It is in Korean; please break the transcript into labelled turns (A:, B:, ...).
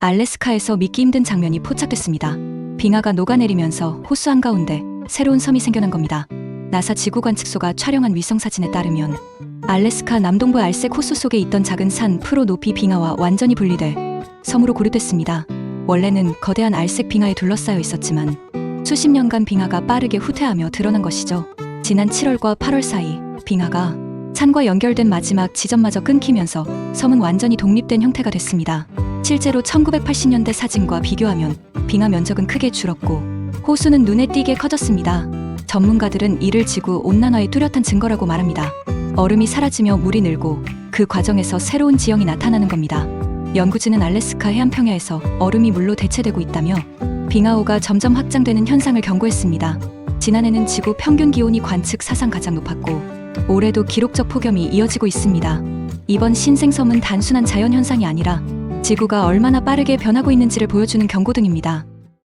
A: 알래스카에서 믿기 힘든 장면이 포착됐습니다. 빙하가 녹아내리면서 호수 한가운데 새로운 섬이 생겨난 겁니다. 나사 지구 관측소가 촬영한 위성 사진에 따르면 알래스카 남동부 알색 호수 속에 있던 작은 산 프로 높이 빙하와 완전히 분리돼 섬으로 고르됐습니다. 원래는 거대한 알색 빙하에 둘러싸여 있었지만 수십 년간 빙하가 빠르게 후퇴하며 드러난 것이죠. 지난 7월과 8월 사이 빙하가 산과 연결된 마지막 지점마저 끊기면서 섬은 완전히 독립된 형태가 됐습니다. 실제로 1980년대 사진과 비교하면 빙하 면적은 크게 줄었고 호수는 눈에 띄게 커졌습니다. 전문가들은 이를 지구 온난화의 뚜렷한 증거라고 말합니다. 얼음이 사라지며 물이 늘고 그 과정에서 새로운 지형이 나타나는 겁니다. 연구진은 알래스카 해안 평야에서 얼음이 물로 대체되고 있다며 빙하호가 점점 확장되는 현상을 경고했습니다. 지난해는 지구 평균 기온이 관측 사상 가장 높았고 올해도 기록적 폭염이 이어지고 있습니다. 이번 신생섬은 단순한 자연 현상이 아니라 지구가 얼마나 빠르게 변하고 있는지를 보여주는 경고등입니다.